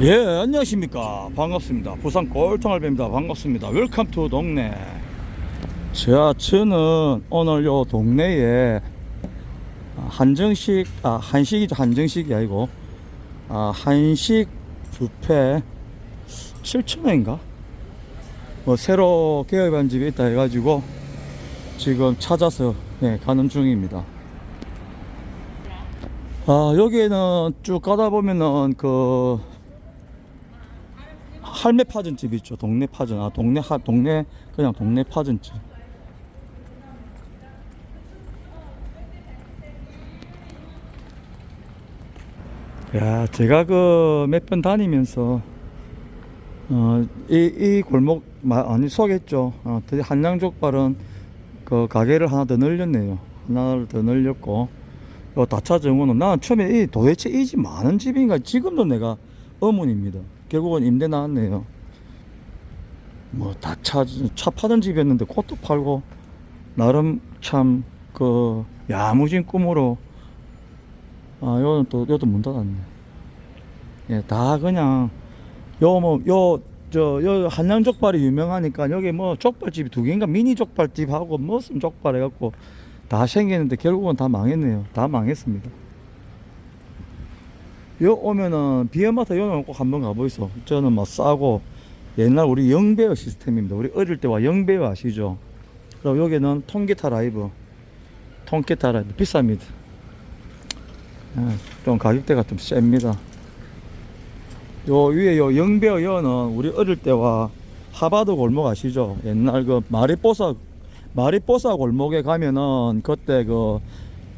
예, 안녕하십니까. 반갑습니다. 부산 꼴통알배입니다. 반갑습니다. 웰컴 투 동네. 자, 저는 오늘 요 동네에 한정식, 아, 한식이죠. 한정식이 아니고, 아, 한식 뷔페 7,000원인가? 뭐, 새로 개업한 집이 있다 해가지고, 지금 찾아서, 예, 가는 중입니다. 아, 여기에는 쭉 가다 보면은 그 할매 파전집 있죠. 동네 파전. 아, 동네 하 동네 그냥 동네 파전집. 야, 제가 그 몇 번 다니면서 어, 이, 이 골목 마, 아니 소개했죠. 어, 드디어 한양족발은 그 가게를 하나 더 늘렸네요. 하나를 더 늘렸고 요 다차 정원은 나는 처음에 이 도대체 이 집 많은 집인가 지금도 내가 의문입니다. 결국은 임대 나왔네요. 뭐 다차 차 파던 집이었는데 그것도 팔고 나름 참 그 야무진 꿈으로 아 요는 또 요도 문 닫았네. 예, 다 그냥 요 뭐 요 저요 한양 족발이 유명하니까 여기 뭐 족발집이 두 개인가 미니 족발집 하고 무슨 족발 해갖고 다 생겼는데 결국은 다 망했네요. 다 망했습니다. 요 오면은 비어마트 요는 꼭 한번 가보이소. 저는 뭐 싸고 옛날 우리 영배어 시스템입니다. 우리 어릴 때와 영배어 아시죠? 그리고 여기는 통기타 라이브. 통기타 라이브 비쌉니다. 예, 좀 가격대가 좀 셉니다. 요 위에 요 영배어 여는 우리 어릴 때와 하바드 골목 아시죠? 옛날 그 마리뽀사 마리뽀사 골목에 가면은 그때 그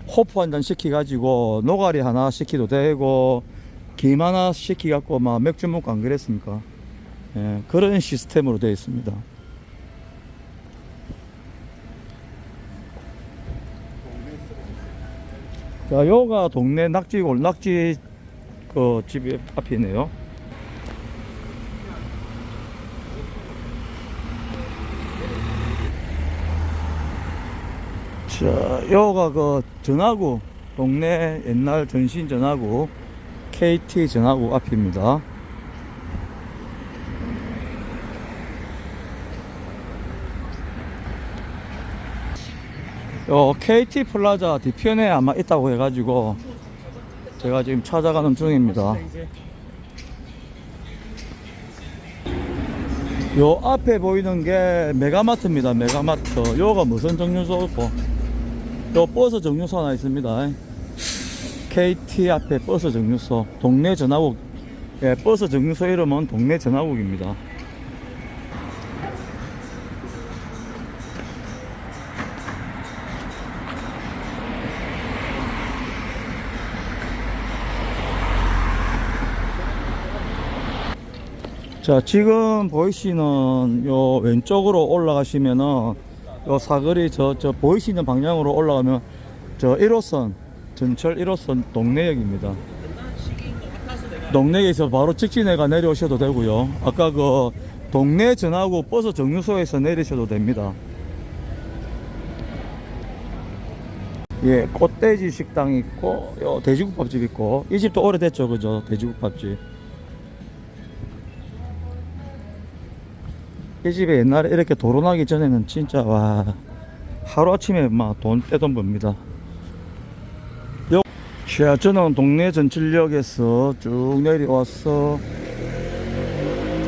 호프 한 잔 시키 가지고 노가리 하나 시키도 되고 김 하나 시키 갖고 막 맥주 먹고 안 그랬습니까? 예, 그런 시스템으로 되어 있습니다. 자, 요가 동네 낙지 골 낙지 그 집이 앞이네요. 자, 요가 그 전화구 동네 옛날 전신 전화구 KT 전화구 앞입니다. 요 KT 플라자 뒤편에 아마 있다고 해가지고 제가 지금 찾아가는 중입니다. 요 앞에 보이는 게 메가마트입니다. 메가마트. 요가 무슨 정류소고? 요 버스 정류소 하나 있습니다. KT 앞에 버스 정류소. 동네 전화국. 예, 버스 정류소 이름은 동네 전화국입니다. 자, 지금 보이시는 요 왼쪽으로 올라가시면은 요 사거리 저, 저 보이시는 방향으로 올라가면 저 1호선, 전철 1호선 동네역입니다. 동네에서 바로 직진해가 내려오셔도 되고요. 아까 그 동네 전하고 버스 정류소에서 내리셔도 됩니다. 예, 꽃돼지 식당 있고, 요 돼지국밥집 있고, 이 집도 오래됐죠, 그죠? 돼지국밥집. 이 집에 옛날에 이렇게 도로 나기 전에는 진짜 와 하루아침에 막 돈 떼돈 법니다. 요, 자 저는 동네 전철역에서 쭉 내려와서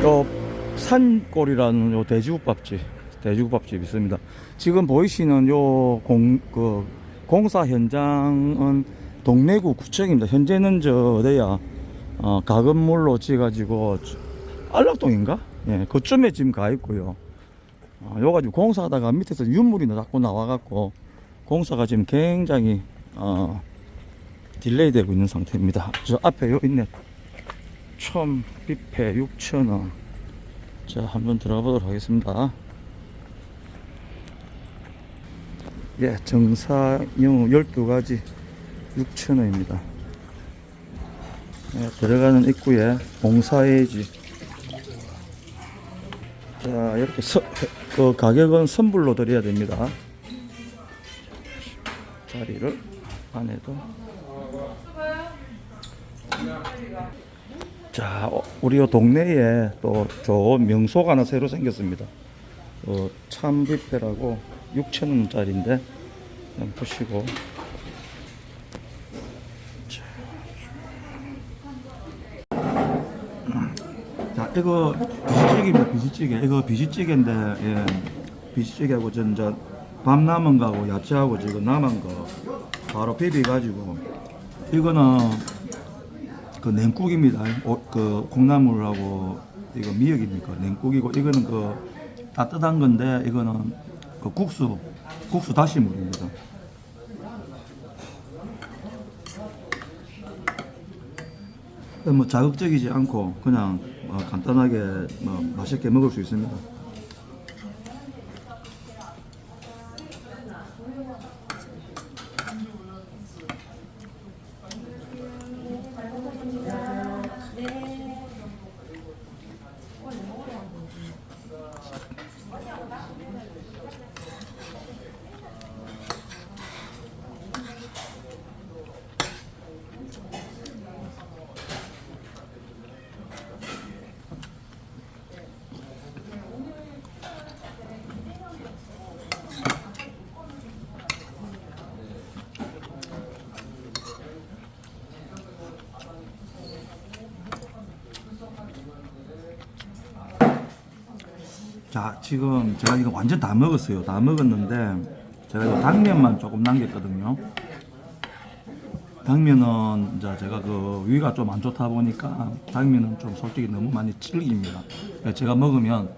요 산골이라는 요 돼지국밥집 돼지국밥집 있습니다. 지금 보이시는 요 공 그 공사 현장은 동래구 구청입니다. 현재는 저 어디야? 어, 가건물로 지어가지고 안락동인가? 예, 그쯤에 지금 가 있고요. 어, 요 가지고 공사하다가 밑에서 윤물이 자꾸 나와갖고 공사가 지금 굉장히 어, 딜레이 되고 있는 상태입니다. 저 앞에 요 있네. 첨 뷔페 6,000원. 자, 한번 들어가 보도록 하겠습니다. 예, 정사용 12가지 6,000원입니다. 예, 들어가는 입구에 봉사회지 자 이렇게 서, 그 가격은 선불로 드려야 됩니다 자리를 안에도 자, 어, 우리 요 동네에 또 좋은 명소가 하나 새로 생겼습니다. 어, 참뷔페라고 6,000원짜리인데 한번 보시고. 이거 비지찌개입니다. 비지찌개. 이거 비지찌개인데 예. 비지찌개하고 전 이제 밥 남은 거하고 야채하고 지금 남은 거 바로 비비 가지고 이거는 그 냉국입니다. 어, 그 콩나물하고 이거 미역입니까? 냉국이고 이거는 그 따뜻한 건데 이거는 그 국수 국수 다시물입니다. 뭐 자극적이지 않고 그냥 어, 간단하게 뭐 맛있게 먹을 수 있습니다. 자, 지금 제가 이거 완전 다 먹었어요. 다 먹었는데 제가 이거 당면만 조금 남겼거든요. 당면은 이제 제가 그 위가 좀 안 좋다 보니까 당면은 좀 솔직히 너무 많이 질깁니다. 그래서 제가 먹으면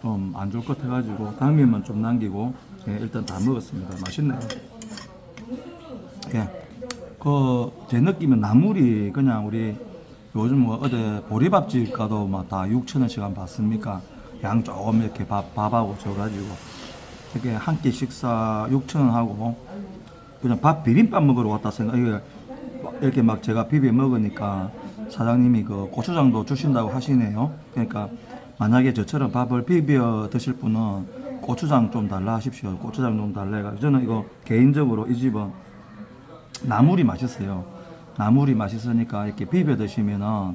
좀 안 좋을 것 같아가지고 당면만 좀 남기고 예, 일단 다 먹었습니다. 맛있네요. 예. 그제 느낌은 나물이 그냥 우리 요즘 뭐 어디 보리밥집 가도 막 다 6천 원씩 안 받습니까? 양 조금 이렇게 밥 밥하고 줘가지고 이렇게 한 끼 식사 6천 원 하고 그냥 밥 비빔밥 먹으러 왔다 생각 이렇게 막 제가 비벼 먹으니까 사장님이 그 고추장도 주신다고 하시네요. 그러니까 만약에 저처럼 밥을 비벼 드실 분은 고추장 좀 달라 하십시오. 고추장 좀 달라 해가 저는 이거 개인적으로 이 집은 나물이 맛있어요. 나물이 맛있으니까 이렇게 비벼 드시면은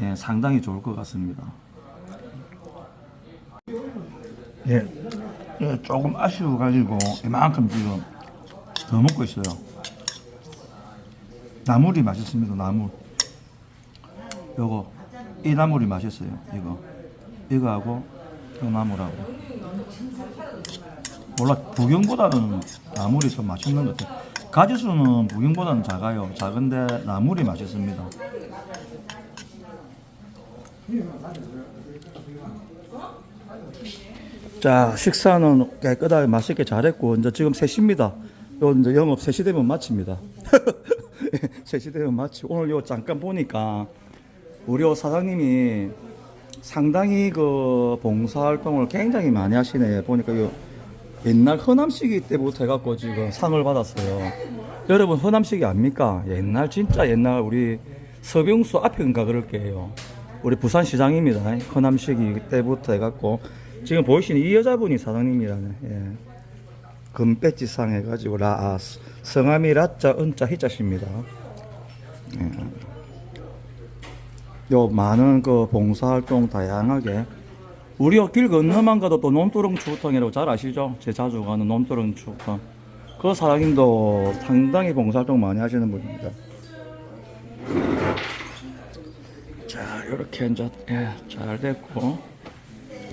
예, 상당히 좋을 것 같습니다. 예, 예, 조금 아쉬워 가지고 이만큼 지금 더 먹고 있어요. 나물이 맛있습니다. 나물. 요거 이 나물이 맛있어요. 이거 이거하고 이 나물하고. 몰라 부경보다는 나물이 좀 맛있는 것 같아요. 가지수는 부경보다는 작아요. 작은데 나물이 맛있습니다. 자 식사는 깨끗하게 맛있게 잘했고 이제 지금 3시입니다. 요 이제 영업 3시 되면 마칩니다. 3시 되면 마치고 오늘 요 잠깐 보니까 우리 요 사장님이 상당히 그 봉사활동을 굉장히 많이 하시네. 보니까 요 옛날 허남시기 때부터 해갖고 지금 상을 받았어요. 여러분 허남시기 압니까? 옛날 진짜 옛날 우리 서병수 앞에인가 그럴 게요. 우리 부산시장입니다. 허남시기 때부터 해갖고 지금 보이시는 이 여자분이 사장님이라네. 예. 금배지상 해가지고 라 아, 성함이 라자 은자 희자십니다. 예. 요 많은 그 봉사활동 다양하게 우리 길 건너만 가도 또 논두렁 추구탕이라고 잘 아시죠? 제 자주 가는 논두렁 추구탕. 그 사장님도 상당히 봉사활동 많이 하시는 분입니다. 자, 이렇게 이제 예, 잘 됐고.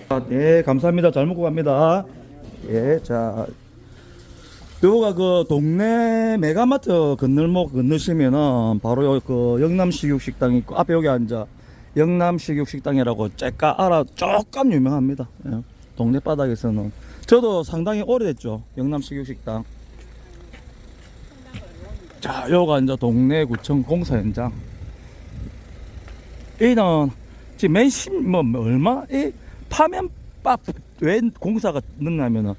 아, 네, 감사합니다. 잘 먹고 갑니다. 예, 자. 요가 그 동네 메가마트 건널목 건너시면은 바로 요그 영남식육식당 있고 앞에 여기 앉아 영남식육식당이라고 째까 알아 조금 유명합니다. 예. 동네 바닥에서는 저도 상당히 오래됐죠. 영남식육식당. 자, 요가 이제 동네 구청 공사 현장. 이는 지금 맨 심 뭐 얼마 이 파면밥 왜 공사가 늦냐면은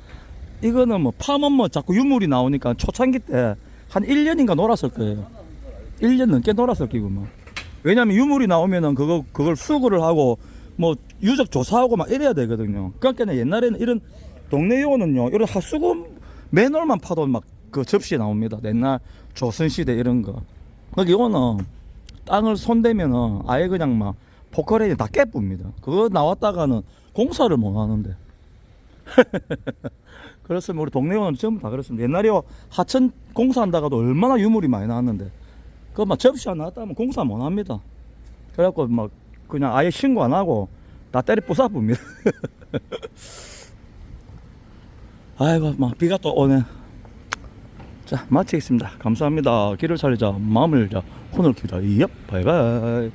이거는 뭐 파면 뭐 자꾸 유물이 나오니까 초창기 때 한 1년인가 놀았을 거예요. 1년 넘게 놀았을 거고 뭐. 왜냐면 유물이 나오면은 그거 그걸 수거를 하고 뭐 유적 조사하고 막 이래야 되거든요. 그러니까 옛날에는 이런 동네 요원은요 이런 하수구 맨홀만 파도 막 그 접시에 나옵니다. 옛날 조선 시대 이런 거. 거기 요는 땅을 손대면은 아예 그냥 막 포커레인이 다 깨쁩니다. 그거 나왔다가는 공사를 못 하는데. 그렇습니다. 우리 동네 의원 전부 다 그렇습니다. 옛날에 하천 공사한다가도 얼마나 유물이 많이 나왔는데 그거 막 접시 안 나왔다면 공사 못 합니다. 그래갖고 막 그냥 아예 신고 안 하고 다 때려 부숴봅니다. 아이고 막 비가 또 오네. 자 마치겠습니다. 감사합니다. 길을 살리자 마음을 열자 혼을 키우자. 예 바이바이.